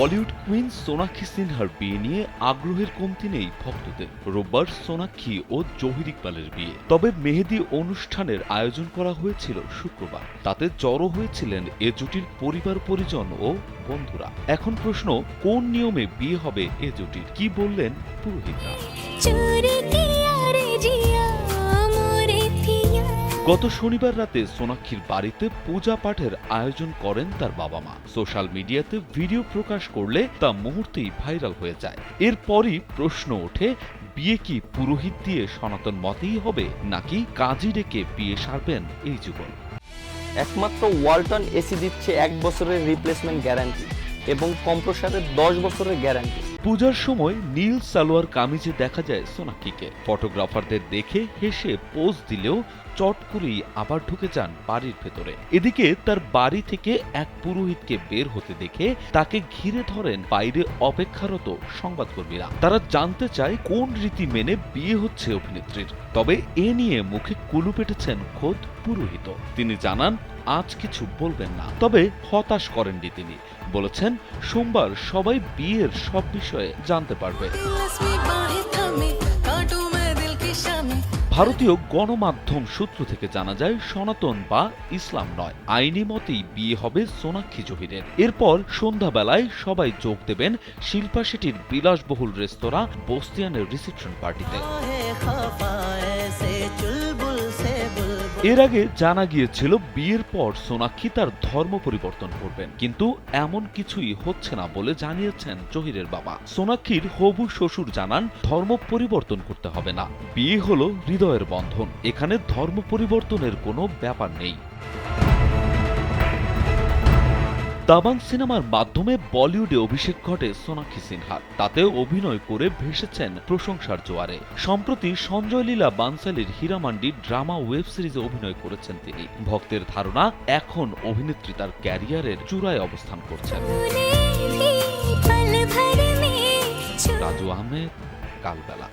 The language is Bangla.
বলিউড কুইন সোনাক্ষী সিনহার বিয়ে নিয়ে আগ্রহের কমতি নেই ভক্তদের। রোববার সোনাক্ষী ও জহির ইকবালের বিয়ে। তবে মেহেদি অনুষ্ঠানের আয়োজন করা হয়েছিল শুক্রবার। তাতে জড়ো হয়েছিলেন এ জুটির পরিবার পরিজন ও বন্ধুরা। এখন প্রশ্ন, কোন নিয়মে বিয়ে হবে এ জুটির? কি বললেন পুরোহিতরা? গত শনিবার রাতে সোনাক্ষীর বাড়িতে পূজা পাঠের আয়োজন করেন তার বাবা মা। সোশ্যাল মিডিয়াতে ভিডিও প্রকাশ করলে তা মুহূর্তেই ভাইরাল হয়ে যায়। এরপরই প্রশ্ন ওঠে, বিয়ে কি পুরোহিত দিয়ে সনাতন মতেই হবে, নাকি কাজী ডেকে বিয়ে সারবেন এই যুগল একমাত্র ওয়ালটন এসি দিচ্ছে এক বছরের রিপ্লেসমেন্ট গ্যারান্টি এবং কম্প্রসারের দশ বছরের গ্যারান্টি পূজার সময় নীল সালোয়ার কামিজে দেখা যায় সোনাক্ষীকে। ফটোগ্রাফারদের দেখে হেসে পোজ দিলেও চট করেই আবার ঢুকে যান বাড়ির ভেতরে। এদিকে তার বাড়ি থেকে এক পুরোহিতকে বের হতে দেখে তাকে ঘিরে ধরেন বাইরে অপেক্ষারত সংবাদকর্মীরা। তারা জানতে চায় কোন রীতি মেনে বিয়ে হচ্ছে অভিনেত্রীর। তবে এ নিয়ে মুখে কুলু পেটেছেন খোদ পুরোহিত। তিনি জানান, আজ কিছু বলবেন না। তবে হতাশ করেননি তিনি। বলেছেন, সোমবার সবাই বিয়ের সব বিষয়ে জানতে পারবে। ভারতীয় গণমাধ্যম সূত্র থেকে জানা যায়, সনাতন বা ইসলাম নয়। আইনি মতেই বিয়ে হবে সোনাক্ষী জহিরের এরপর সন্ধ্যাবেলায় সবাই যোগ দেবেন শিল্পা শেঠির বিলাসবহুল রেস্তোরাঁ, বস্তিয়ানের রিসেপশন পার্টিতে। এর আগে জানা গিয়েছিল বিয়ের পর সোনাক্ষী তার ধর্ম পরিবর্তন করবেন, কিন্তু এমন কিছুই হচ্ছে না বলে জানিয়েছেন জহিরের বাবা। সোনাক্ষীর হবু শ্বশুর জানান, ধর্ম পরিবর্তন করতে হবে না। বিয়ে হলো হৃদয়ের বন্ধন। এখানে ধর্ম পরিবর্তনের কোনো ব্যাপার নেই। দাবাং সিনেমার মাধ্যমে বলিউডে অভিষেক ঘটে সোনাক্ষী সিনহার তাতে অভিনয় করে ভেসেছেন প্রশংসার জোয়ারে। সম্প্রতি সঞ্জয় লীলা বানসালির হীরামান্ডি ড্রামা ওয়েব সিরিজে অভিনয় করেছেন তিনি। ভক্তের ধারণা, এখন অভিনেত্রী তার ক্যারিয়ারের চূড়ায় অবস্থান করছেন। রাজু আহমেদ, কালবেলা।